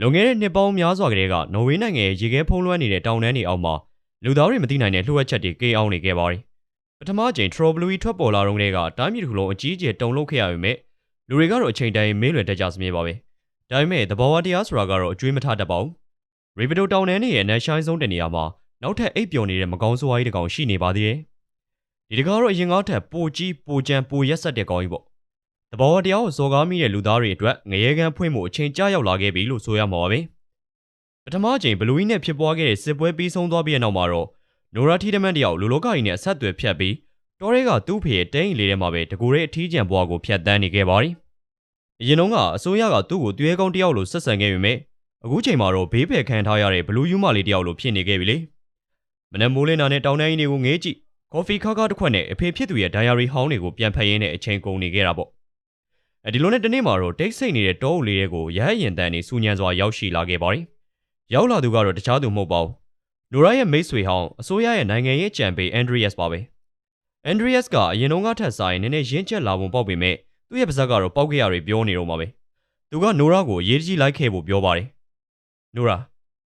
လွန်ခဲ့တဲ့နှစ်ပေါင်းများစွာကတည်းကနော်ဝေးနိုင်ငံရဲ့ရေခဲဖုံးလွှမ်းနေတဲ့တောင်တန်းတွေအောက်မှာလူသားတွေမသိနိုင်တဲ့လှုပ်ဝက်ချက်တွေကေးအောင်နေခဲ့ပါတယ်။ပထမအကြိမ်ထရိုဘလူးထွက်ပေါ်လာတော့ကတည်းကတိုင်းပြည်တစ်ခုလုံးအကြီးအကျယ်တုန်လှုပ်ခဲ့ရပေမဲ့လူတွေကတော့အချိန်တိုင်းမေးလွယ်တတ်ကြစမြဲပါပဲ။ဒါပေမဲ့သဘောဝတရားဆိုတာကတော့အကျွေးမထတတ်ပါဘူး။ရေဗီဒိုတောင်တန်းရဲ့နက်ရှိုင်းဆုံးတနေရာမှာနောက်ထပ်အိပ်ပျော်နေတဲ့မကောင်းဆိုးဝါးကြီးတစ်ကောင်ရှိနေပါသေးတယ်။ဒီတကားတော့အရင်ကားထက်ပိုကြီးပိုကြမ်းပိုရက်ဆက်တဲ့ကောင်ကြီးပေါ့။ သဘောဝတရားကိုစော်ကားမိတဲ့လူသားတွေအတွက်ငရဲကန်းဖွင့်မှုအချိန်ကြာရောက်လာခဲ့ပြီလို့ဆိုရမှာပါပဲ။ပထမအချိန်ဘလူးကြီးနဲ့ဖြစ်ပွားခဲ့တဲ့စစ်ပွဲပြီးဆုံးသွားပြီးတဲ့နောက်မှာတော့နိုရာထီဒမန်တယောက်လူလောကကြီးနဲ့အဆက်အသွယ်ဖြတ်ပြီးတော်ရဲကသူ့ဖေရဲ့တင်းရီလေးထဲမှာပဲတကူရဲအထီးကျန်ဘွားကိုဖျက်တမ်းနေခဲ့ပါတယ်။အရင်တုန်းကအစိုးရကသူ့ကိုတွဲကောင်းတယောက်လိုဆက်ဆံခဲ့ပေမဲ့အခုချိန်မှာတော့ဘေးဖယ်ခံထားရတဲ့ဘလူးယူမလေးတယောက်လိုဖြစ်နေခဲ့ပြီလေ။မနက်မိုးလင်းတာနဲ့တောင်တန်းကြီးတွေကိုငေးကြည့်ကော်ဖီခါခါတစ်ခွက်နဲ့အဖေဖြစ်သူရဲ့ဒိုင်ယာရီဟောင်းတွေကိုပြန်ဖတ်ရင်းနဲ့အချိန်ကုန်နေခဲ့တာပေါ့။အဲ ဒီလိုနဲ့တနေ့မှာတော့တိတ်ဆိတ်နေတဲ့တောအုပ်လေးတွေကိုရဟရင်တန်းနေစူညံစွာရောက်ရှိလာခဲ့ပါတယ်။ရောက်လာသူကတော့တခြားသူမဟုတ်ပါဘူး။နိုရာရဲ့မိတ်ဆွေဟောင်းအစိုးရရဲ့နိုင်ငံရေးကြံပေးအန်ဒရီယက်စ်ပါပဲ။အန်ဒရီယက်စ်ကအရင်တုန်းကထက်စားရင်နည်းနည်းရင်းချက်လာပုံပေါက်ပေမဲ့သူ့ရဲ့ပါဇက်ကတော့ပေါက်ကြရတွေပြောနေတော့မှာပဲ။သူကနိုရာကိုရေးကြီးလိုက်ခဲ့ဖို့ပြောပါတယ်။နိုရာ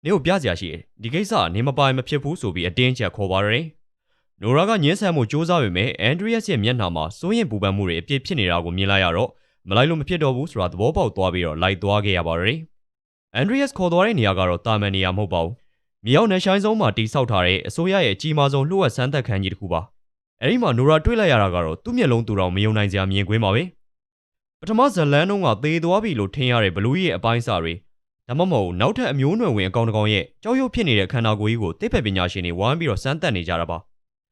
နင့်ကိုပြစရာရှိတယ်။ဒီကိစ္စကနေမပိုင်မဖြစ်ဘူးဆိုပြီးအတင်းချက်ခေါ်ပါတယ်။နိုရာကညှင်းဆန်မှုစူးစမ်းပေမဲ့အန်ဒရီယက်စ်ရဲ့မျက်နှာမှာစိုးရင်ပူပန်မှုတွေအပြည့်ဖြစ်နေတာကိုမြင်လိုက်ရတော့ မလိုက်လို့မဖြစ်တော့ဘူးဆိုတာသဘောပေါက်သွားပြီးတော့လိုက်သွားခဲ့ရပါတယ်။အန်ဒရီယက်စ်ခေါ်သွားတဲ့နေရာကတော့တာမန်နေရာမဟုတ်ပါဘူး။မြေအောင်နယ်ရှိုင်းဆုံးမှာတိဆောက်ထားတဲ့အစိုးရရဲ့အကြီးမားဆုံးလှုပ်ဝက်ဆန်းသက်ခန်းကြီးတစ်ခုပါ။အဲဒီမှာနိုရာတွေ့လိုက်ရတာကတော့သူ့မျက်လုံးသူတော်မယုံနိုင်စရာမြင်ကွင်းပါပဲ။ပထမဇလန်းတုန်းကသေသွားပြီလို့ထင်ရတဲ့ဘလူးရဲ့အပိုင်းစာတွေဒါမှမဟုတ်နောက်ထပ်အမျိုးနွယ်ဝင်အကောင်တကောင်ရဲ့ကြောက်ရွံ့ဖြစ်နေတဲ့ခန္ဓာကိုယ်ကြီးကိုသိပ္ပံပညာရှင်တွေဝိုင်းပြီးတော့စမ်းသပ်နေကြတာပါ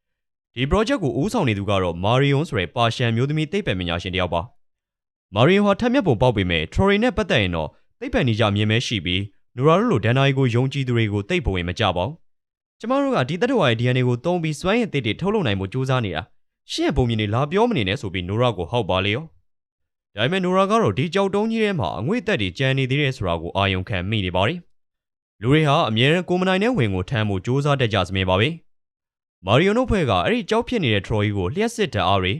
။ဒီ project ကိုဦးဆောင်နေသူကတော့ Marion ဆိုတဲ့ပါရှန်မျိုးသမီးသိပ္ပံပညာရှင်တယောက်ပါ။ Marion ဟာထက်မြက်ပုံပေါက်ပေမဲ့ Troy နဲ့ပတ်သက်ရင်တော့သိပ္ပံနေကြမြင်မဲရှိပြီးနိုရာတို့လိုဒန်နာရီကိုယုံကြည်သူတွေကိုသိပ်ပုံဝင်မကြပါဘူး။ကျမတို့ကဒီတတ္တဝါရဲ့ DNA ကိုသုံးပြီးစွမ်းရည်သစ်တွေထုတ်လုပ်နိုင်မှုစူးစမ်းနေတာ။ရှင့်ရဲ့ပုံမြင်တွေလာပြောမနေနဲ့ဆိုပြီးနိုရာကိုဟောက်ပါလေရော။ဒါပေမဲ့နိုရာကတော့ဒီကြောက်တုံးကြီးထဲမှာအငွေ့သက်တွေကြံနေသေးတယ်ဆိုတာကိုအာယုံခံမိနေပါတယ်။လူတွေဟာအမြဲတမ်းကိုမနိုင်တဲ့ဝင်ကိုထမ်းဖို့စူးစမ်းတတ်ကြစမြဲပါပဲ။မာရီယိုနိုဖွဲ့ကအဲ့ဒီကြောက်ဖြစ်နေတဲ့ Troy ကိုလျှက်စစ်တအားတွေ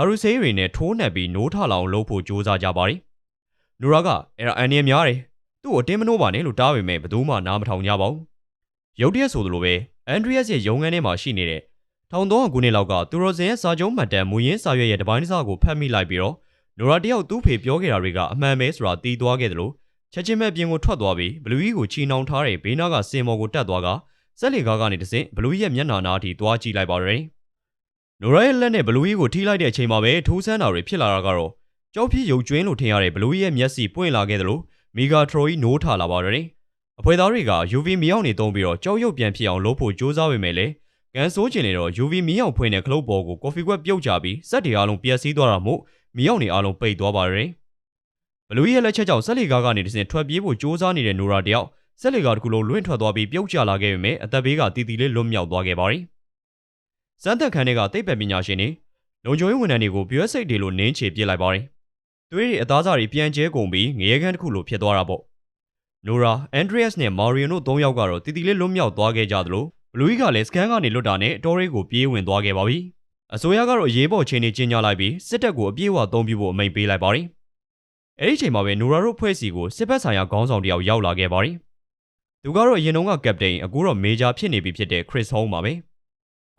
ဒါရူဆေးတွေနဲ့ထိုးနှက်ပြီးနိုးထလောင်လုပ်ဖို့စူးစမ်းကြပါတယ်။နိုရာကအဲ့ဒါအန်နီများတယ်သူ့ကိုတင်းမနှိုးပါနဲ့လို့တားပေမဲ့ဘယ်သူမှနားမထောင်ကြပါဘူး။ရုတ်တရက်ဆိုသလိုပဲအန်ဒရီယက်ရဲ့ရုံငန်းထဲမှာရှိနေတဲ့ထောင်သောခုနှစ်လောက်ကသူရိုစင်ရဲ့စာချုပ်မှတ်တမ်းမူရင်းစာရွက်ရဲ့တပိုင်းတစ်စကိုဖတ်မိလိုက်ပြီးတော့နိုရာတယောက်သူ့ဖေပြောခဲ့တာတွေကအမှန်ပဲဆိုတာသိသွားခဲ့တယ်လို့ချက်ချင်းမဲ့ပြင်ကိုထွက်သွားပြီးဘလူးကြီးကိုချီနှောင်ထားတဲ့ဘေးနားကစင်မော်ကိုတက်သွားကစက်လေကားကနေတစင်ဘလူးရဲ့မျက်နှာနာအထိသွားကြည့်လိုက်ပါတယ်။ နိုရာရဲ့လက်နဲ့ဘလူးကြီးကိုထိလိုက်တဲ့အချိန်မှာပဲထိုးဆန်းတာတွေဖြစ်လာတာကတော့ကြောက်ဖြစ်ရုပ်ကျွင်းလို့ထင်ရတဲ့ဘလူးရဲ့မျက်စိပွင့်လာခဲ့တယ်လို့မီဂါထရိုကြီးနိုးထလာပါတယ်။အဖွဲ့သားတွေက UV မီးအောင်နေတုံးပြီးတော့ကြောက်ရွံ့ပြန်ဖြစ်အောင်လုပ်ဖို့ကြိုးစားပေမဲ့လည်းကန်ဆိုးကျင်နေတော့ UV မီးအောင်ဖွင့်တဲ့ခလုတ်ဘော်ကိုကော်ဖီကွက်ပြုတ်ကြပြီးစက်တွေအားလုံးပျက်စီးသွားတာမို့မီးအောင်နေအားလုံးပိတ်သွားပါတယ်။ဘလူးရဲ့လက်ချက်ကြောင့်ဆက်လီကားကနေတစင်ထွက်ပြေးဖို့ကြိုးစားနေတဲ့နိုရာတယောက်ဆက်လီကားတစ်ခုလုံးလွင့်ထွက်သွားပြီးပြုတ်ကျလာခဲ့ပေမဲ့အသက်ဘေးကတီတီလေးလွတ်မြောက်သွားခဲ့ပါတယ်။ စမ်းသက်ခန်းတွေကတိတ်ပံပညာရှင်တွေလုံခြုံရေးဝန်ထမ်းတွေကိုပြွဲစိတ်တွေလိုနင်းချေပြစ်လိုက်ပါတယ်။သွေးတွေအသားစားတွေပြန်ကျဲကုန်ပြီးငရဲခန်းတစ်ခုလိုဖြစ်သွားတာပေါ့။နိုရာအန်ဒရီယက်နဲ့မာရီယိုတို့၃ယောက်ကတော့တီတီလေးလွတ်မြောက်သွားခဲ့ကြသလိုဘလူးကြီးကလည်းစကန်ကနေလွတ်တာနဲ့တော်ရေးကိုပြေးဝင်သွားခဲ့ပါပြီ။အစိုးရကတော့အရေးပေါ်ချိန်နေကျင်းကြလိုက်ပြီးစစ်တပ်ကိုအပြည့်အဝသုံးပြဖို့အမိန့်ပေးလိုက်ပါတယ်။အဲဒီချိန်မှာပဲနိုရာတို့ဖွဲ့စီကိုစစ်ဘက်ဆိုင်ရာခေါင်းဆောင်တယောက်ရောက်လာခဲ့ပါတယ်။သူကတော့အရင်တုန်းကကပတိန်အခုတော့မေဂျာဖြစ်နေပြီဖြစ်တဲ့ခရစ်ဟုံးပါပဲ။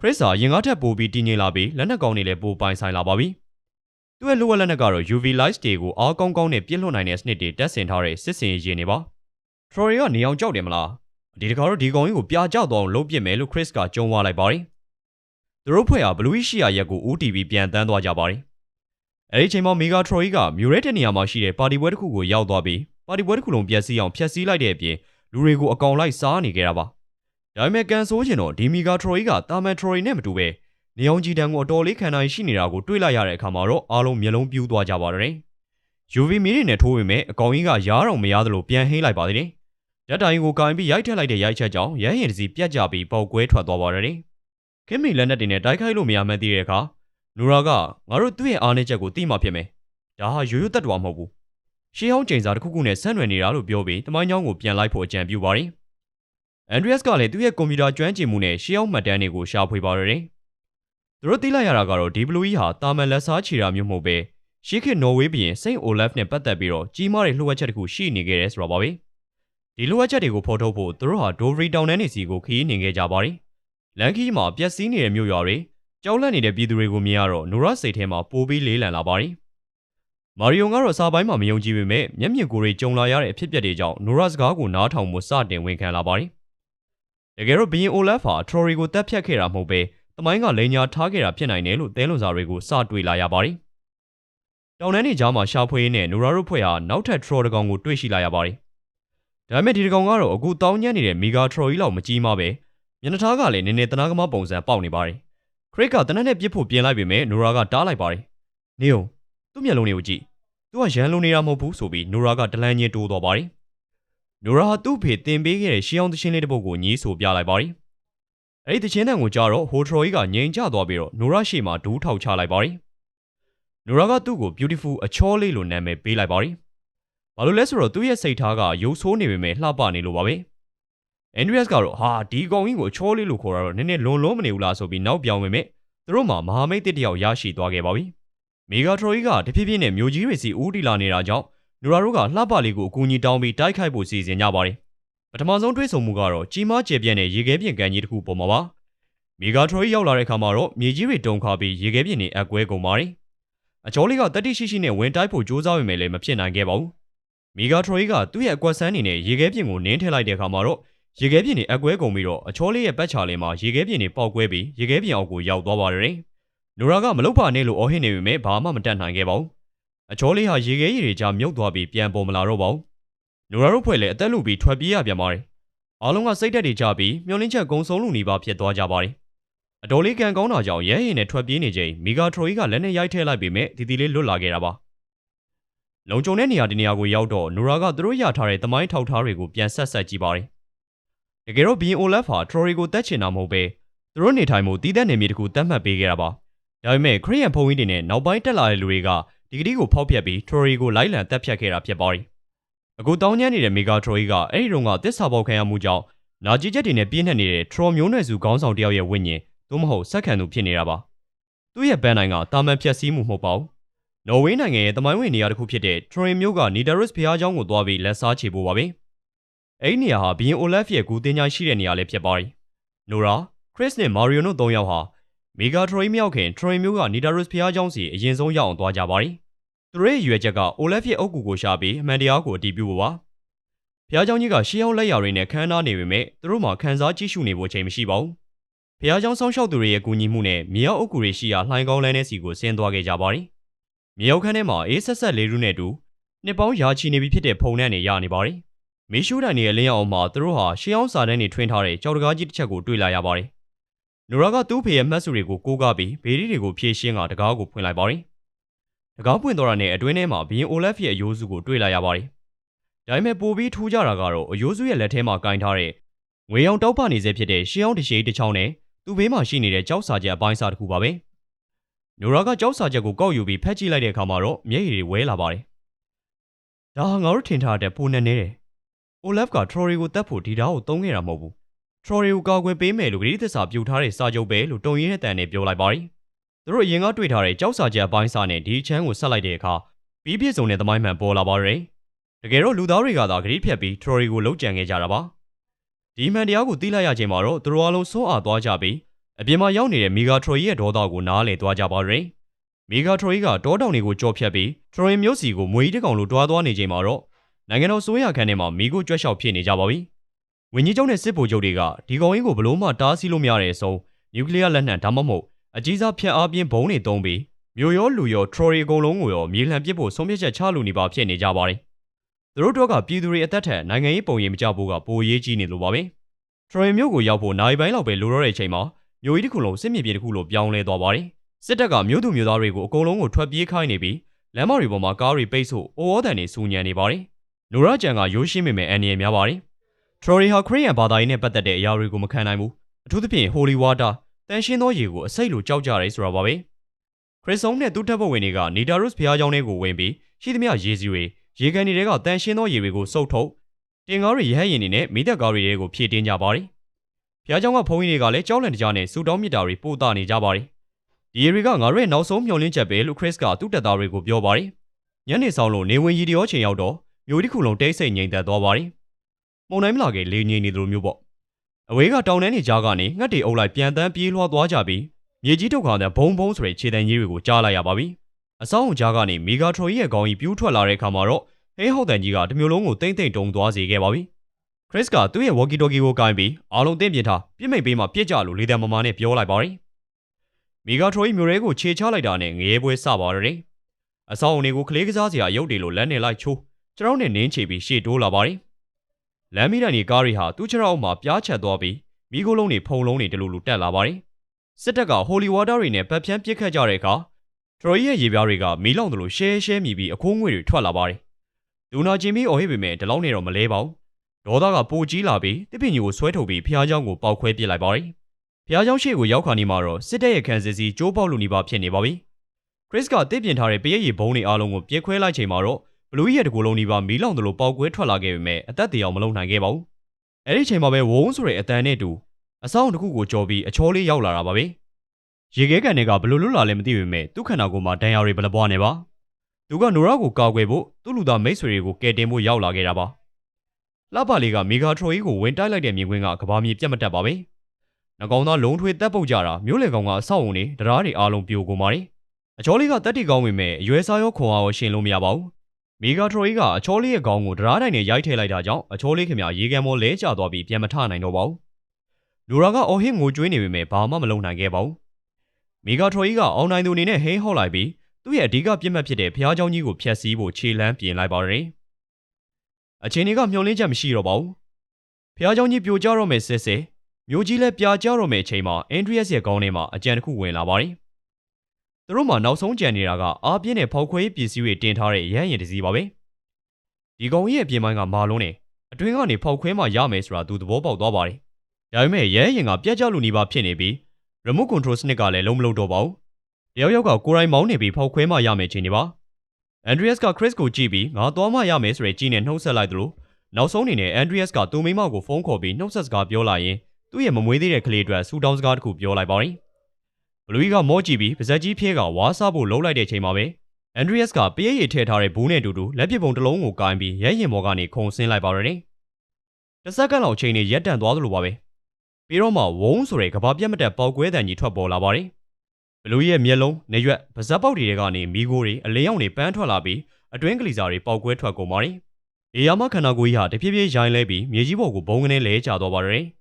ခရစ်ဟာရင်ကားထက်ပိုပြီးတည်ငြိမ်လာပြီးလက်နက်ကောင်းတွေလည်းပိုပိုင်ဆိုင်လာပါပြီ။သူ့ရဲ့လိုဝက်လက်နက်ကတော့ UV light တွေကိုအားကောင်းကောင်းနဲ့ပြစ်လွှတ်နိုင်တဲ့စနစ်တွေတက်ဆင်ထားတဲ့စစ်စင်ရေးနေပါ။ Troy ကနေအောင်ကြောက်တယ်မလား။ဒီတခါတော့ဒီကောင်ကြီးကိုပြာကျတော့အောင်လုပ်ပစ်မယ်လို့ Chris ကကြုံဝါလိုက်ပါတယ်။သူတို့ဖွဲ့ဟာဘလူးရှိယာရက်ကို UTV ပြန်တန်းသွားကြပါတယ်။အဲဒီချိန်မှာ Mega Troy ကမြူရဲတဲ့နေရာမှာရှိတဲ့ပါတီပွဲတစ်ခုကိုရောက်သွားပြီးပါတီပွဲတစ်ခုလုံးပျက်စီးအောင်ဖျက်ဆီးလိုက်တဲ့အပြင်လူတွေကိုအကောင်လိုက်စားနေကြတာပါ။ ဒါပေမဲ့ကန်ဆိုးချင်တော့ဒီ Mega Troy ကတာမန် Troy နဲ့မတူပဲနေအောင်ကြီးတန်းကိုအတော်လေးခံနိုင်ရှိနေတာကိုတွေ့လိုက်ရတဲ့အခါမှာတော့အားလုံးမျက်လုံးပြူးသွားကြပါတယ်။ UV မီးတွေနဲ့ထိုးပေမဲ့အကောင်ကြီးကရားတော့မရသလိုပြန်ဟင်းလိုက်ပါသေးတယ်။ဓာတ်တိုင်ကိုကင်ပြီးရိုက်ထက်လိုက်တဲ့ရိုက်ချက်ကြောင့်ရဟရင်တစီပြက်ကြပြီးပေါက်ကွဲထွက်သွားပါတယ်။ခင်မီလက်နက်တွေနဲ့တိုက်ခိုက်လို့မရမှန်းသိတဲ့အခါနူရာကငါတို့သူ့ရဲ့အားနည်းချက်ကိုသိမှဖြစ်မယ်။ဒါဟာရိုးရိုးတတ်တော်မဟုတ်ဘူး။ရှေးဟောင်းချိန်စာတစ်ခုခုနဲ့ဆက်နွယ်နေတာလို့ပြောပြီးတမိုင်းချောင်းကိုပြန်လိုက်ဖို့အကြံပြုပါတယ်။ အန်ဒရီယက်စ်ကလည်းသူ့ရဲ့ကွန်ပျူတာကျွမ်းကျင်မှုနဲ့ရှေးဟောင်းမှတ်တမ်းတွေကိုရှာဖွေပါတယ်။သူတို့သိလိုက်ရတာကတော့ဒီဘလူးကြီးဟာတာမန်လက်စားချီတာမျိုးမဟုတ်ပဲရှေးခေတ်နော်ဝေးဘီရင်စိန့်အိုလက်ဖ်နဲ့ပတ်သက်ပြီးတော့ကြီးမားတဲ့လှုပ်ဝက်ချက်တစ်ခုရှိနေခဲ့တယ်ဆိုတော့ပါပဲဒီလိုအပ်ချက်တွေကိုဖော်ထုတ်ဖို့သူတို့ဟာဒိုဗရီတောင်တန်းနေစီကိုခရီးနှင်ခဲ့ကြပါတယ်လန်ခီမှာပျက်စီးနေတဲ့မြို့ရွာတွေကြောက်လန့်နေတဲ့ပြည်သူတွေကိုမြင်ရတော့နိုရာစိတ်ထဲမှာပိုပြီးလေးလံလာပါတယ်မာရီယိုကတော့စာပိုင်းမှာမယုံကြည်ပေမဲ့မျက်မြင်ကိုယ်တွေကြုံလာရတဲ့အဖြစ်အပျက်တွေကြောင့်နိုရာစကားကိုနားထောင်မှုစတင်ဝန်ခံလာပါတယ် တကယ်တော့ဘီယင်အိုလက်ဖာထရိုရီကိုတက်ဖြတ်ခဲ့တာမဟုတ်ပဲတမိုင်းကလိန်ညာထားခဲ့တာဖြစ်နိုင်တယ်လို့သဲလွန်စာတွေကိုစတွေ့လာရပါတယ်တောင်တန်းနေကြားမှာရှာဖွေရင်းနဲ့နိုရာတို့ဖွဲ့ဟာနောက်ထပ်ထရိုတကောင်ကိုတွေ့ရှိလာရပါတယ်ဒါပေမဲ့ဒီတကောင်ကတော့အခုတောင်းညံ့နေတဲ့မီဂါထရိုကြီးလောက်မကြီးမားပဲမျက်နှာသားကလည်းနည်းနည်းတနာကမပုံစံပေါက်နေပါတယ်ခရစ်ကတနက်နဲ့ပြစ်ဖို့ပြင်လိုက်ပေမဲ့နိုရာကတားလိုက်ပါတယ်နေအောင်သူ့မျက်လုံးတွေကိုကြည့်သူကရန်လုံနေတာမဟုတ်ဘူးဆိုပြီးနိုရာကတလန်းချင်းတိုးသွားပါတယ် နိုရာဟာသူ့ဖေတင်ပေးခဲ့တဲ့ရှီအောင်သချင်းလေးတစ်ပုဒ်ကိုညည်းဆိုပြလိုက်ပါတယ်အဲ့ဒီသချင်းတန်ကိုကြားတော့ဟိုထရိုကြီးကငြိမ်ကျသွားပြီးတော့နိုရာရှေ့မှာဒူးထောက်ချလိုက်ပါတယ်နိုရာကသူ့ကို beautiful အချောလေးလို့နာမည်ပေးလိုက်ပါတယ်ဘာလို့လဲဆိုတော့သူ့ရဲ့စိတ်ထားကရုပ်ဆိုးနေပေမဲ့လှပနေလို့ပါပဲ။ Andreas ကတော့ဟာဒီကောင်ကြီးကိုအချောလေးလို့ခေါ်တာတော့နည်းနည်းလွန်လွန်မနေဘူးလားဆိုပြီးနောက်ပြောင်းပေမဲ့သူတို့မှာမဟာမိတ်တစ်တယောက်ရရှိသွားခဲ့ပါပြီ။မေဂါထရိုကြီးကတဖြည်းဖြည်းနဲ့မျိုးကြီးတွေစီဦးတီလာနေတာကြောင့် နူရာတို့ကလှပလေးကိုအကူအညီတောင်းပြီးတိုက်ခိုက်ဖို့စီစဉ်ကြပါတယ်။ပထမဆုံးတွေးဆုံမှုကတော့ကြီးမားကျယ်ပြန့်တဲ့ရေခဲပြင်ကန်ကြီးတစ်ခုပေါ်မှာပါ။မေဂါထရိုကြီးရောက်လာတဲ့အခါမှာတော့မြေကြီးတွေတုံခါပြီးရေခဲပြင်တွေအကွဲကုန်ပါတယ်။အချောလေးကတတိရှိရှိနဲ့ဝင်တိုက်ဖို့ကြိုးစားပေမဲ့လည်းမဖြစ်နိုင်ခဲ့ပါဘူး။မီဂါထရိုကသူ့ရဲ့အကွက်ဆန်းအနေနဲ့ရေခဲပြင်ကိုနင်းထည့်လိုက်တဲ့အခါမှာတော့ရေခဲပြင်တွေအကွဲကုန်ပြီးတော့အချောလေးရဲ့ပတ်ချာလေးမှာရေခဲပြင်တွေပေါက်ကွဲပြီးရေခဲပြင်အောက်ကိုရောက်သွားပါတယ်။နိုရာကမလုတ်ပါနဲ့လို့အော်ဟစ်နေပေမဲ့ဘာမှမတတ်နိုင်ခဲ့ပါဘူး။ အချောလေးဟာရေခဲရည်တွေကြားမြုပ်သွားပြီးပြန်ပေါ်မလာတော့ပါဘူး။နိုရာတို့ဖွဲ့လည်းအသက်လူပြီးထွက်ပြေးရပြန်ပါတယ်။အားလုံးကစိတ်သက်တွေကြပြီးမျောလင်းချက်ကုံဆုံးလူနေပါဖြစ်သွားကြပါတယ်။အတော်လေးကန်ကောင်းတာကြောင့်ရဲရင်နဲ့ထွက်ပြေးနေချိန်မီဂါထရိုကလက်နဲ့ရိုက်ထည့်လိုက်ပေမဲ့ဒီဒီလေးလွတ်လာခဲ့တာပါ။လုံခြုံတဲ့နေရာဒီနေရာကိုရောက်တော့နိုရာကသူတို့ရထားတဲ့သမိုင်းထောက်ထားတွေကိုပြန်ဆက်ဆက်ကြည့်ပါတယ်။တကယ်တော့ဘီယင်အိုလက်ဖာထရိုရီကိုတက်ချင်တာမဟုတ်ပဲသူတို့နေထိုင်မှုတီးတဲ့နေမြေတခုတတ်မှတ်ပေးခဲ့တာပါ။ဒါပေမဲ့ခရီးယန်ဖုန်ကြီးတွေနဲ့နောက်ပိုင်းတက်လာတဲ့လူတွေက ဒီကတိကိုဖောက်ဖျက်ပြီးထရိုရီကိုလိုက်လံတက်ဖြတ်ခဲ့တာဖြစ်ပါတယ်။အခုတောင်းညမ်းနေတဲ့မီဂါထရိုရီကအဲ့ဒီတော့ကတစ္ဆာပေါက်ခံရမှုကြောင့်နာကျင်ချက်တွေနဲ့ပြင်းထန်နေတဲ့ထရိုမျိုးနွယ်စုခေါင်းဆောင်တယောက်ရဲ့ဝိညာဉ်သို့မဟုတ်စက္ကန့်သူဖြစ်နေတာပါ။သူ့ရဲ့ဘန်နိုင်ကတာမန်ဖြက်စီးမှုမဟုတ်ပါဘူး။နော်ဝေးနိုင်ငံရဲ့တမိုင်းဝင်နေရာတစ်ခုဖြစ်တဲ့ထရင်မြို့ကနီဒါရစ်ဖျားเจ้าကိုသွားပြီးလက်စားချေဖို့ပါပဲ။အဲ့ဒီနေရာဟာဘီယင်အိုလက်ဖ်ရဲ့ဂူတင်ညာရှိတဲ့နေရာလေးဖြစ်ပါတယ်။နိုရာခရစ်နဲ့မာရီယိုတို့၃ယောက်ဟာ မေဂါထရိမြောက်ခင်ထရိမျိုးကနေတာရစ်ဖျားကျောင်းစီအရင်ဆုံးရောက်အောင်သွားကြပါတယ်။သူတို့ရဲ့ရွယ်ချက်ကအိုလက်ဖျက်အုပ်ကူကိုရှာပြီးအမှန်တရားကိုအတည်ပြုဖို့ပါ။ဖျားကျောင်းကြီးကရှေးဟောင်းလက်ရာတွေနဲ့ခန်းနာနေပေမဲ့သူတို့မှခံစားကြည့်ရှုနေဖို့ချိန်မရှိပါဘူး။ဖျားကျောင်းဆောင်ရှောက်သူတွေရဲ့ကူညီမှုနဲ့မြေရောက်အုပ်ကူတွေရှိရာလှိုင်းကောင်းလမ်းထဲစီကိုဆင်းသွားခဲ့ကြပါတယ်။မြေရောက်ခန်းထဲမှာအေးဆက်ဆက်လေးရူးနဲ့တူနှစ်ပေါင်းရာချီနေပြီဖြစ်တဲ့ဖုန်နဲ့နေရနေပါတယ်။မီရှူတန်ရဲ့လင်းရောက်မှာသူတို့ဟာရှေးဟောင်းစာတန်းတွေထွင်းထားတဲ့ကြောက်တကားကြီးတစ်ချက်ကိုတွေ့လာရပါတယ်။ နိုရာကသူ့ဖေရဲ့မှတ်စုတွေကိုကိုးကားပြီးဘေးရီတွေကိုဖြည့်ရှင်းကတကားကိုဖွင့်လိုက်ပါတယ်။တကားပွင့်သွားတာနဲ့အတွင်းထဲမှာဘီယင်အိုလက်ဖ်ရဲ့အယိုးစုကိုတွေ့လာရပါတယ်။ဒါပေမဲ့ပိုပြီးထူးခြားတာကတော့အယိုးစုရဲ့လက်ထဲမှာကင်ထားတဲ့ငွေရောင်တောက်ပနေစေဖြစ်တဲ့ရှေးအောင်တရှိတစ်ချောင်းနဲ့သူ့ဘေးမှာရှိနေတဲ့ကြောက်စာချက်အပိုင်းစားတစ်ခုပါပဲ။နိုရာကကြောက်စာချက်ကိုကောက်ယူပြီးဖက်ကြည့်လိုက်တဲ့အခါမှာတော့မျက်ရည်တွေဝဲလာပါတယ်။ဒါဟာငါတို့ထင်ထားတဲ့ပုံနဲ့နေတယ်။အိုလက်ဖ်ကထရိုရီကိုတတ်ဖို့ဒီဓာတ်ကိုသုံးခဲ့တာမဟုတ်ဘူး။ ထရိုရီကိုကာကွယ်ပေးမယ်လို့ဂရိသစ္စာပြုထားတဲ့စာချုပ်ပဲလို့တုံရင်းတဲ့တန်နဲ့ပြောလိုက်ပါတယ်။သူတို့အရင်ကတွေ့ထားတဲ့ကြောက်စာချက်အပိုင်းစားနဲ့ဒီချမ်းကိုဆက်လိုက်တဲ့အခါပြီးပြည့်စုံတဲ့သမိုင်းမှန်ပေါ်လာပါတယ်။တကယ်တော့လူသားတွေကသာဂရိဖြတ်ပြီးထရိုရီကိုလှုပ်ကြံခဲ့ကြတာပါ။ဒီမှန်တရားကိုသိလိုက်ရချိန်မှာတော့သူတို့အားလုံးစိုးအားသွားကြပြီးအပြင်မှာရောက်နေတဲ့မီဂါထရိုရီရဲ့ဒေါသကိုနားလည်သွားကြပါတယ်။မီဂါထရိုရီကတောတောင်တွေကိုကြော်ဖြတ်ပြီးထရိုရီမျိုးစီကိုမွေးတစ်ကောင်လိုတွားသွားနေချိန်မှာတော့နိုင်ငံတော်စိုးရခန်းထဲမှာမီကိုကြွက်လျှောက်ဖြစ်နေကြပါပြီ။ ဝင်းကြီးကျောင်းနဲ့စစ်ဗိုလ်ချုပ်တွေကဒီကောင်ကြီးကိုဘလို့မှတားဆီးလို့မရတဲ့အဆုံးနျူကလ িয়ার လက်နက်ဒါမှမဟုတ်အကြီးစားဖျက်အားပြင်းဘုံတွေသုံးပြီးမြို့ရောလူရောထရိုရီအကုန်လုံးကိုရောမြေလှန်ပစ်ဖို့ဆုံးဖြတ်ချက်ချလို့နေပါဖြစ်နေကြပါတယ်။သူတို့တော့ကပြည်သူတွေအသက်ထက်နိုင်ငံရေးပုံရိပ်မကြဖို့ကပိုရေးကြီးနေလို့ပါပဲ။ထရိုရီမြို့ကိုရောက်ဖို့နိုင်ပိုင်းလောက်ပဲလိုတော့တဲ့အချိန်မှာမျိုးကြီးတစ်ခုလုံးစစ်မြေပြင်တစ်ခုလိုပြောင်းလဲသွားပါတယ်။စစ်တပ်ကမြို့သူမြို့သားတွေကိုအကုန်လုံးကိုထွက်ပြေးခိုင်းနေပြီးလမ်းမတွေပေါ်မှာကားတွေပိတ်ဆို့အိုးဩတန်တွေစူညံနေပါတယ်။နိုရာဂျန်ကရိုးရှင်းမိမယ်အန်နီရများပါတယ်။ ထရိုရီဟာခရီးယန်ဘာသာရေးနဲ့ပတ်သက်တဲ့အရာတွေကိုမခံနိုင်ဘူး။အထူးသဖြင့်ဟိုလီဝါတာတန်ရှင်းသောရေကိုအစိတ်လိုကြောက်ကြရဲဆိုတာပါပဲ။ခရစ်စုံနဲ့သူ့တပ်ဖွဲ့ဝင်တွေကနီတာရုစ်ဘုရားကျောင်းထဲကိုဝင်ပြီးရှိသမျှရေစီတွေရေကန်တွေကတန်ရှင်းသောရေတွေကိုစုပ်ထုတ်တင်ကားတွေရဟရင်တွေနဲ့မိသက်ကားတွေကိုဖြည့်တင်းကြပါတယ်။ဘုရားကျောင်းကဘုန်းကြီးတွေကလည်းကြောက်လန့်ကြနဲ့စူတောင်းမြစ်တာတွေပို့တာနေကြပါတယ်။ဒီရီကငါတို့ရဲ့နောက်ဆုံးမျှော်လင့်ချက်ပဲလို့ခရစ်ကသူ့တပ်သားတွေကိုပြောပါတယ်။ညနေဆောင်လို့နေဝင်ရီတရောချိန်ရောက်တော့မျိုးတစ်ခုလုံးတိတ်ဆိတ်ငြိမ်သက်သွားပါတယ် မှုန်တိုင်းမလာခင်လေငြိမ်နေသလိုမျိုးပေါ့အဝေးကတောင်တန်းတွေကြားကနေငှက်တွေအုပ်လိုက်ပြန်တန်းပြေးလွှားသွားကြပြီးမြေကြီးထုတ်ခါတဲ့ဘုံဘုံဆိုတဲ့ခြေတံကြီးတွေကိုကြားလိုက်ရပါပြီအဆောင်အုံကြားကနေမီဂါထရိုရဲ့ခေါင်းကြီးပြူးထွက်လာတဲ့အခါမှာတော့ဟင်းဟောက်တန်ကြီးကတစ်မျိုးလုံးကိုတိမ့်တိမ့်တုံသွားစေခဲ့ပါပြီခရစ်ကသူ့ရဲ့ဝေါ်ကီတိုကီကိုကင်ပြီးအားလုံးတင်းပြထားပြစ်မိတ်ပေးမှပြစ်ကြလို့လေတံမမာနဲ့ပြောလိုက်ပါတယ်မီဂါထရိုမျိုးရဲကိုခြေချလိုက်တာနဲ့ငရဲပွဲစပါတော့တယ်အဆောင်အုံတွေကိုကလေးကစားစရာရုပ်တွေလိုလက်နဲ့လိုက်ချိုးကျွန်တော်နဲ့နင်းချပြီးရှေ့တိုးလာပါတယ် လမ်းမီတန်ဒီကားရီဟာသူ့ခြေထောက်အောက်မှာပြားချက်သွားပြီးမိခိုးလုံးတွေဖုံလုံးတွေတလူလူတက်လာပါတယ်စစ်တပ်ကဟိုလီဝါတာတွေနဲ့ပတ်ဖြန်းပစ်ခတ်ကြတဲ့အခါထရိုရဲ့ရေပြားတွေကမီးလောင်သလိုရှဲရှဲမြည်ပြီးအခိုးငွေတွေထွက်လာပါတယ်လူနာချင်းပြီးအော်ဟစ်ပေမဲ့ဒီလောက်နေတော့မလဲပါဘူးဒေါသကပိုကြီးလာပြီးတစ်ပင်ကြီးကိုဆွဲထုတ်ပြီးဖျားเจ้าကိုပောက်ခွဲပစ်လိုက်ပါတယ်ဖျားเจ้าရှေ့ကိုရောက်ခါနေမှာတော့စစ်တပ်ရဲ့ခံစစ်စီကျိုးပေါက်လူနေပါဖြစ်နေပါပြီခရစ်ကတစ်ပြင်ထားတဲ့ပရိယေဘုံတွေအားလုံးကိုပြစ်ခွဲလိုက်ချိန်မှာတော့ ဘလူးရဲ့တကူလုံးဒီပါမီးလောင်သလိုပေါက်ကွဲထွက်လာခဲ့ပေမဲ့အသက်သေးအောင်မလုံနိုင်ခဲ့ပါဘူးအဲ့ဒီချိန်မှာပဲဝုန်းဆိုတဲ့အတန်နဲ့တူအဆောင်တစ်ခုကိုကြော်ပြီးအချောလေးရောက်လာတာပါပဲရေခဲကန်တွေကဘလို့လွတ်လာလဲမသိပေမဲ့သူ့ခန္ဓာကိုယ်မှာဒဏ်ရာတွေဘလပွားနေပါသူကနိုရာကိုကာကွယ်ဖို့သူ့လူသားမိတ်ဆွေတွေကိုကယ်တင်ဖို့ရောက်လာခဲ့တာပါလှပလေးကမီဂါထရိုကြီးကိုဝင်တိုက်လိုက်တဲ့မြင်ကွင်းကကဘာမြေပြတ်မတက်ပါပဲနှကောင်သားလုံးထွေးတက်ပုတ်ကြတာမျိုးလေကောင်ကအဆောက်အုံတွေတရားတွေအားလုံးပြိုကုန်ပါတယ်အချောလေးကတက်တီကောင်းဝင်မဲ့အရွယ်စားရောခွန်အားရောရှင်လို့မရပါဘူး မီဂါထရိုကြီးကအချောလေးရဲ့ခေါင်းကိုတရားတိုင်နဲ့ရိုက်ထည့်လိုက်တာကြောင့်အချောလေးခင်ဗျာရေကန်မောလဲကျသွားပြီးပြန်မထနိုင်တော့ပါဘူးလူရာကအော်ဟင်းငိုကြွေးနေပေမဲ့ဘာမှမလုပ်နိုင်ခဲ့ပါဘူးမီဂါထရိုကြီးကအောင်နိုင်သူအနေနဲ့ဟင်းဟော့လိုက်ပြီးသူ့ရဲ့အဓိကပြစ်မှတ်ဖြစ်တဲ့ဖျားเจ้าကြီးကိုဖျက်ဆီးဖို့ခြေလမ်းပြင်လိုက်ပါတယ်အချင်းတွေကမျောလင်းချက်မရှိတော့ပါဘူးဖျားเจ้าကြီးပြိုကျတော့မယ်ဆဲဆဲမျိုးကြီးလည်းပြာကျတော့မယ်အချိန်မှာအန်ဒရီယက်ရဲ့ခေါင်းထဲမှာအကြံတစ်ခုဝင်လာပါတယ် သူတို့မှနောက်ဆုံးကြံနေတာကအားပြင်းတဲ့ဖောက်ခွဲရေးပစ္စည်းတွေတင်ထားတဲ့ရဟန်းရင်တစ်စီးပါပဲဒီကောင်ကြီးရဲ့ပြင်ပိုင်းကမာလုံးနေအတွင်းကနေဖောက်ခွဲမှရမယ်ဆိုတာသူသဘောပေါက်သွားပါတယ်ဒါပေမဲ့ရဟန်းရင်ကပြက်ကြလူနေပါဖြစ်နေပြီး remote control စနစ်ကလည်းလုံးမလုံးတော့ပါဘူးတယောက်ယောက်ကကိုရိုင်းမောင်းနေပြီးဖောက်ခွဲမှရမယ်ချိန်နေပါအန်ဒရီယက်စ်ကခရစ်ကိုကြည့်ပြီးငါသွားမှရမယ်ဆိုတဲ့ကြီးနဲ့နှုတ်ဆက်လိုက်သလိုနောက်ဆုံးအနေနဲ့အန်ဒရီယက်စ်ကသူ့မိမကိုဖုန်းခေါ်ပြီးနှုတ်ဆက်စကားပြောလာရင်သူ့ရဲ့မမွေးသေးတဲ့ကလေးအတွက်ဆူတောင်းစကားတစ်ခုပြောလိုက်ပါတယ် ဘလူးကြီးကမော့ကြည့်ပြီးပါဇက်ကြီးဖျဲကဝါးစားဖို့လှုပ်လိုက်တဲ့ချိန်မှာပဲအန်ဒရီယက်စ်ကပရိတ်ရည်ထည့်ထားတဲ့ဘူးနဲ့တူတူလက်ပစ်ပုံတစ်လုံးကိုကိုင်းပြီးရဲရင်ဘော်ကနေခုံဆင်းလိုက်ပါတော့တယ်။တစ်စက္ကန့်လောက်ချိန်နေရက်တန့်သွားသလိုပါပဲ။ပြီးတော့မှဝုန်းဆိုတဲ့ကဘာပြက်မတက်ပေါက်ကွဲတန်ကြီးထွက်ပေါ်လာပါတယ်။ဘလူးရဲ့မျက်လုံး၊နေရွက်၊ပါဇက်ပေါက်တွေကနေမီးခိုးတွေအလင်းရောင်တွေပန်းထွက်လာပြီးအတွင်းကလေးစားတွေပေါက်ကွဲထွက်ကုန်ပါတယ်။အေယာမခန္ဓာကိုယ်ကြီးဟာတဖြည်းဖြည်းရိုင်းလဲပြီးမြေကြီးပေါ်ကိုဘုံကနေလဲကျသွားပါတယ်။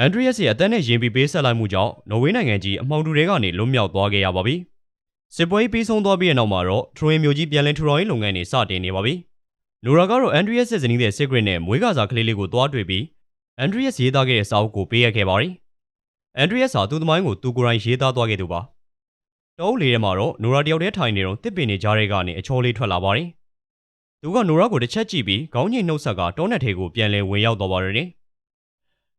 အန်ဒရီယက်စ်ရဲ့အသက်နဲ့ရင်ပြီးပေးဆက်လိုက်မှုကြောင့်နော်ဝေးနိုင်ငံကြီးအမှောင်တူတွေကနေလွတ်မြောက်သွားခဲ့ရပါပြီ။စစ်ပွဲပြီးဆုံးသွားပြီးတဲ့နောက်မှာတော့ထရိုင်မျိုးကြီးပြန်လည်ထူထောင်ရေးလုပ်ငန်းတွေစတင်နေပါပြီ။နိုရာကတော့အန်ဒရီယက်စ်ဇနီးတဲ့စစ်ဂရစ်နဲ့မွေးကစားကလေးလေးကိုသွားတွေ့ပြီးအန်ဒရီယက်စ်ရေးသားခဲ့တဲ့စာအုပ်ကိုပေးရခဲ့ပါတယ်။အန်ဒရီယက်စ်ဟာသူ့သမိုင်းကိုသူကိုယ်တိုင်ရေးသားသွားခဲ့သူပါ။တောအုပ်လေးထဲမှာတော့နိုရာတယောက်တည်းထိုင်နေတော့တစ်ပင်နေကြားထဲကနေအချောလေးထွက်လာပါတယ်။သူကနိုရာကိုတစ်ချက်ကြည့်ပြီးခေါင်းညိတ်နှုတ်ဆက်ကတောနက်ထဲကိုပြန်လည်ဝင်ရောက်သွားပါတယ်။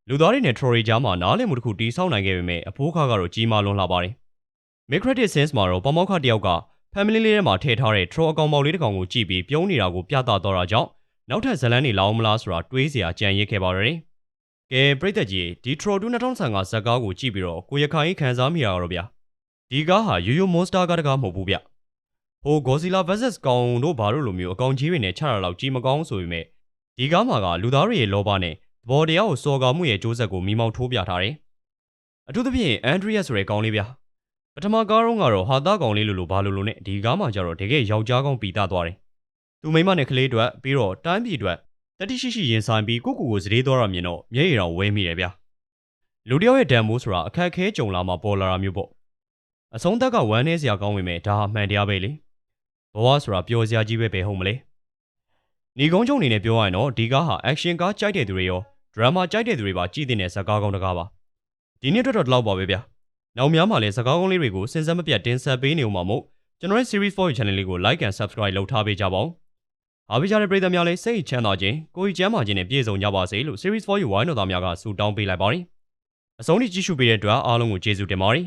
လူသားတွေနဲ့ Troy ကြားမှာနားလည်မှုတစ်ခုတီးဆောက်နိုင်ခဲ့ပေမဲ့အဖိုးခါကတော့ကြီးမားလွန်းလာပါတယ်။ Microtic Sense မှာတော့ပမောက္ခတယောက်က family လေးထဲမှာထည့်ထားတဲ့ Troy အကောင်ပေါက်လေးတစ်ကောင်ကိုကြည့်ပြီးပြုံးနေတာကိုပြသတော့တာကြောင့်နောက်ထပ်ဇလန်းတွေလောင်းမလားဆိုတာတွေးစရာကြံရစ်ခဲ့ပါရတယ်။ကဲပြိသက်ကြီးဒီ Troy 2025ဇက်ကားကိုကြည့်ပြီးတော့ကိုရခိုင်ခံစားမိရတော့ဗျာ။ဒီကားဟာရိုးရိုး monster ကားတကားမဟုတ်ဘူးဗျ။ဟို Godzilla vs ကောင်တို့ဘာလို့လိုမျိုးအကောင်ကြီးတွေနဲ့ချတာလောက်ကြီးမကောင်းဆိုပေမဲ့ဒီကားမှာကလူသားတွေရဲ့လောဘနဲ့ သဘောတရားကိုစော်ကားမှုရဲ့ကြိုးဆက်ကိုမိမောင်းထိုးပြထားတယ်။အထူးသဖြင့်အန်ဒရီယက်ဆိုတဲ့ကောင်လေးဗျာ။ပထမကားတော့ကတော့ဟာသားကောင်လေးလိုလိုဘာလိုလိုနဲ့ဒီကားမှာကျတော့တကယ်ယောက်ျားကောင်ပီတာသွားတယ်။သူမိမနဲ့ကလေးအတွက်ပြီးတော့တိုင်းပြည်အတွက်တတိရှိရှိရင်ဆိုင်ပြီးကိုကိုကိုစရေးသွားတာမြင်တော့မျက်ရည်တော်ဝဲမိတယ်ဗျာ။လူတယောက်ရဲ့ဒဏ်မိုးဆိုတာအခက်ခဲကြုံလာမှပေါ်လာတာမျိုးပေါ့။အဆုံးသက်ကဝမ်းနေစရာကောင်းဝင်မဲ့ဒါဟာမှန်တရားပဲလေ။ဘဝဆိုတာပျော်စရာကြီးပဲပဲဟုတ်မလဲ။ညီကုန်းချုံအနေနဲ့ပြောရရင်တော့ဒီကားဟာ action ကားကြိုက်တဲ့သူတွေရော ဒရမာကြိုက်တဲ့သူတွေပါကြည့်တဲ့ဇာတ်ကားကောင်းတကားပါဒီနေ့အတွက်တော့ဒီလောက်ပါပဲဗျာနောက်များမှာလည်းဇာတ်ကားကောင်းလေးတွေကိုစဉ်ဆက်မပြတ်တင်ဆက်ပေးနေဦးမှာမို့ကျွန်တော်ရဲ့ series 4 channel လေးကို like and subscribe လုပ်ထားပေးကြပါဦးအားပေးကြတဲ့ပရိသတ်များလည်းစိတ်ချမ်းသာခြင်းကိုယ်ကြီးကျမ်းမာခြင်းနဲ့ပြည့်စုံကြပါစေလို့ series 4ဝိုင်းတော်သားများကဆုတောင်းပေးလိုက်ပါတယ်အဆုံးထိကြည့်ရှုပေးတဲ့အတွက်အားလုံးကိုကျေးဇူးတင်ပါတယ်